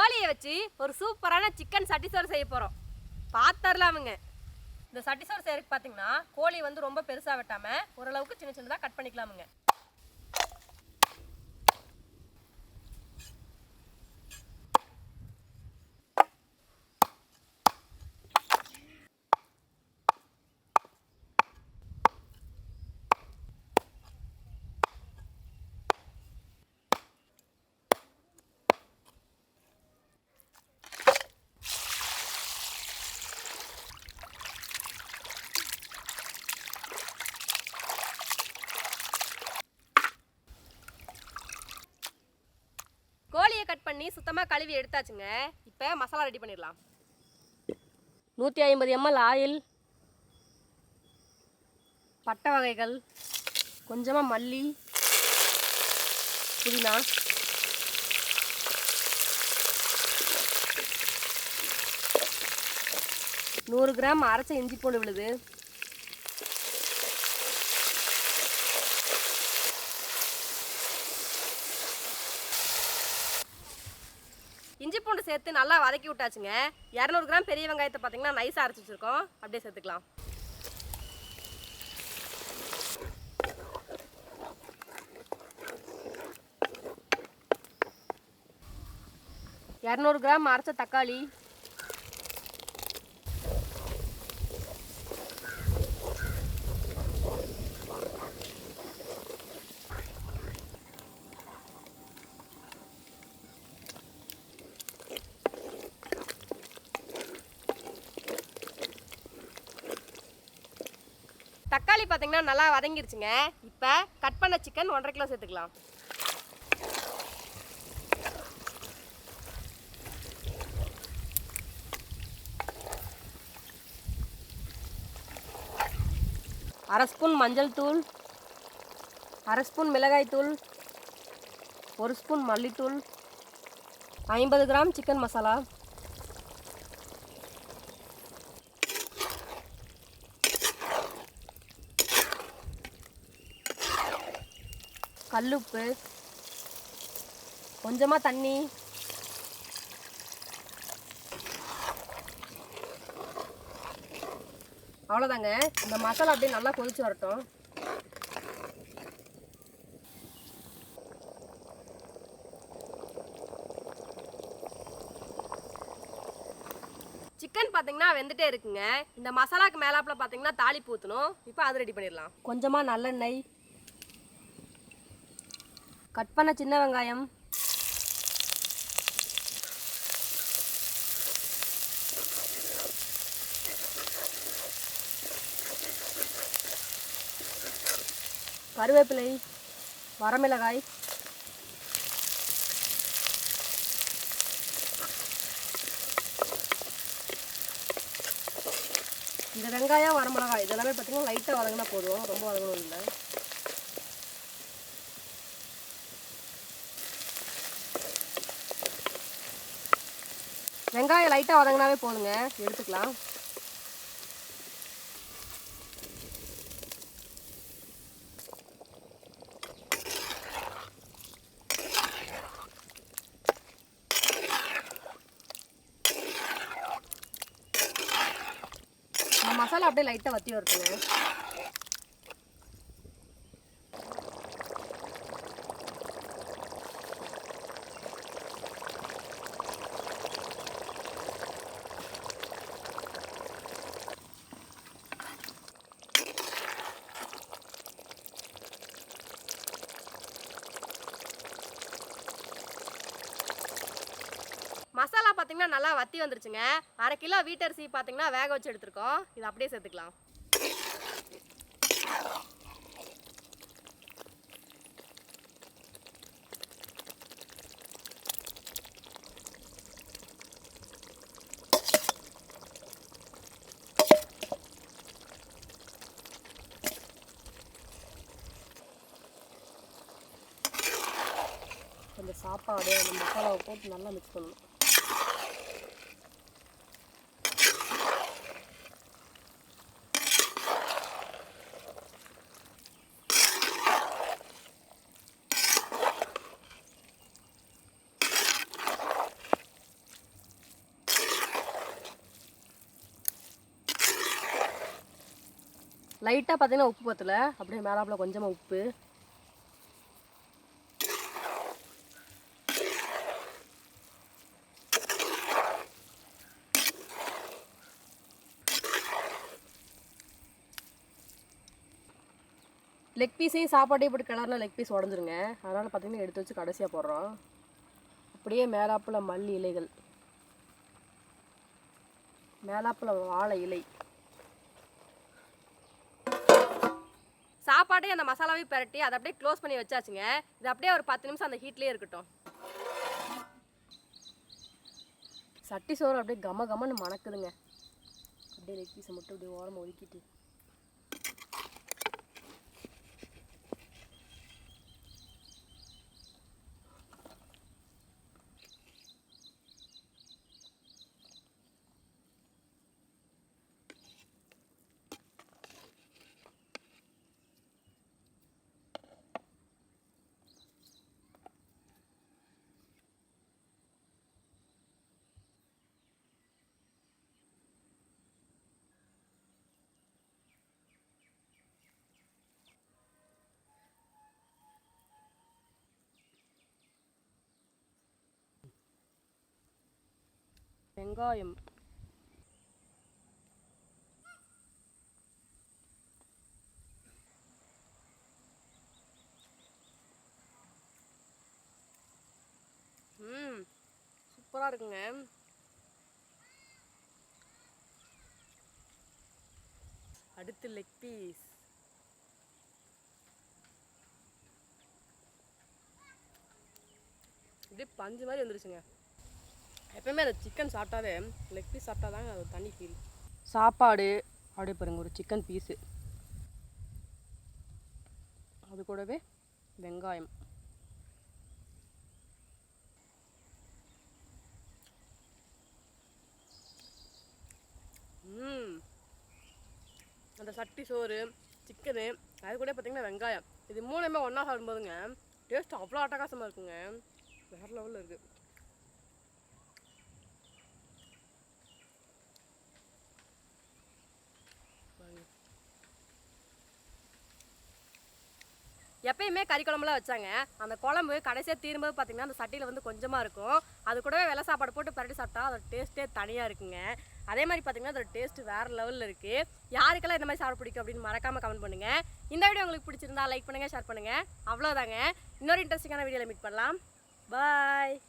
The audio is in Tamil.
கோழியை வச்சு ஒரு சூப்பரான சிக்கன் சட்டிசோறு செய்ய போகிறோம் பார்த்துடலாமுங்க இந்த சட்டிசோறு செய்யறதுக்கு பார்த்தீங்கன்னா கோழி வந்து ரொம்ப பெருசாக வெட்டாமல் ஓரளவுக்கு சின்ன சின்னதாக கட் பண்ணிக்கலாமுங்க கோழியை கட் பண்ணி சுத்தமாக கழுவி எடுத்தாச்சுங்க. இப்போ மசாலா ரெடி பண்ணிடலாம். நூற்றி ஐம்பது எம்எல் ஆயில் பட்டை வகைகள் கொஞ்சமாக மல்லி புதினா. நூறு கிராம் அரைச்ச இஞ்சி பூண்டு விழுது. இஞ்சி பூண்டு சேர்த்து நல்லா வதக்கி விட்டாச்சுங்க. இரநூறு கிராம் பெரிய வெங்காயத்தை பார்த்தீங்கன்னா நைஸாக அரைச்சி வச்சுருக்கோம். அப்படியே சேர்த்துக்கலாம். இரநூறு கிராம் அரைச்ச தக்காளி தக்காளி பார்த்தீங்கன்னா நல்லா வதங்கிருச்சுங்க. இப்போ கட் பண்ண சிக்கன் ஒன்றரை கிலோ சேர்த்துக்கலாம். அரை ஸ்பூன் மஞ்சள் தூள் அரை ஸ்பூன் மிளகாய் தூள் ஒரு ஸ்பூன் மல்லித்தூள் ஐம்பது கிராம் சிக்கன் மசாலா கல்லுப்பு. கொஞ்சமாக தண்ணி. அவ்வளோதாங்க இந்த மசாலா அப்படியே நல்லா கொதிச்சு வரட்டும். சிக்கன் பார்த்தீங்கன்னா வெந்துட்டே இருக்குங்க. இந்த மசாலாக்கு மேலாப்பில் பார்த்தீங்கன்னா தாலி பூத்தணும் இப்போ அது ரெடி பண்ணிடலாம். கொஞ்சமாக நல்லெண்ணெய் கட் பண்ண சின்ன வெங்காயம். கருவேப்பிலை வரமிளகாய். இந்த வெங்காயம் வரமிளகாய் இதெல்லாமே பார்த்தீங்கன்னா லைட்டாக வதங்கினா போதும். ரொம்ப வதங்கணும் இல்லை. வெங்காயம் லைட்டாக வதங்கினாவே போதுங்க. எடுத்துக்கலாம். மசாலா அப்படியே லைட்டாக வத்தி வரட்டுங்க. மசாலா பார்த்தீங்கன்னா நல்லா வத்தி வந்துருச்சுங்க. அரை கிலோ வீட்டரிசி பார்த்தீங்கன்னா வேக வச்சு எடுத்துருக்கோம். இது அப்படியே சேர்த்துக்கலாம். அந்த சாப்பாடு அந்த மசாலாவை போட்டு நல்லா மிக்ஸ் பண்ணணும். லைட்டாக பார்த்தீங்கன்னா உப்பு பற்றல அப்படியே மேலாப்பில் கொஞ்சமாக உப்பு. லெக் பீஸையும் சாப்பாட்டையும் போட்டு கிளறினா லெக் பீஸ் உடஞ்சிருங்க. அதனால் பார்த்தீங்கன்னா எடுத்து வச்சு கடைசியாக போடுறோம். அப்படியே மேலாப்பில் மல்லி இலைகள். மேலாப்பில் வாழை இலை. சாப்பாட்டையும் அந்த மசாலாவையும் பிரட்டி அதை அப்படியே க்ளோஸ் பண்ணி வச்சாச்சுங்க. இது அப்படியே ஒரு பத்து நிமிஷம் அந்த ஹீட்லேயே இருக்கட்டும். சட்டி சோறு அப்படியே கம கமன்னு மணக்குதுங்க. அப்படியே லெக் பீஸை மட்டும் அப்படியே ஓரமாக ஒதுக்கிட்டு. வெங்காயம். ம் சூப்பராக இருக்குங்க. அடுத்து லெக் பீஸ் இப்படியே பஞ்சு மாதிரி வந்துருச்சுங்க. எப்பயுமே அந்த சிக்கன் சாப்பிட்டாவே லெக் பீஸ் சாப்பிட்டா தாங்க அது தனி ஃபீல் சாப்பாடு அப்படியே பாருங்க ஒரு சிக்கன் பீஸு அது கூடவே வெங்காயம். அந்த சட்டி சோறு சிக்கனு அது கூட பார்த்தீங்கன்னா வெங்காயம். இது மூணுமே ஒன்றா சாப்பிடும்போதுங்க டேஸ்ட் அவ்வளோ அட்டகாசமாக இருக்குங்க. வேறு லெவலில் இருக்குது எப்பயுமே கறி குழம்புலாம் வச்சாங்க. அந்த குழம்பு கடைசியாக தீரும்போது பார்த்தீங்கன்னா அந்த சட்டியில் வந்து கொஞ்சமாக இருக்கும். அது கூடவே வெள்ளை சாப்பாடு போட்டு பரட்டி சாப்பிட்டா அதோட டேஸ்ட்டே தனியாக இருக்குங்க. அதே மாதிரி பார்த்தீங்கன்னா அதோட டேஸ்ட் வேறு லெவலில் இருக்குது யாருக்கெல்லாம் இந்த மாதிரி சாப்பிட பிடிக்கும் அப்படின்னு மறக்காமல் கமெண்ட் பண்ணுங்கள் இந்த வீடியோ உங்களுக்கு பிடிச்சிருந்தா லைக் பண்ணுங்கள் ஷேர் பண்ணுங்கள் அவ்வளோதாங்க இன்னொரு இன்ட்ரெஸ்டிங்கான வீடியோவில் மீட் பண்ணலாம். பாய்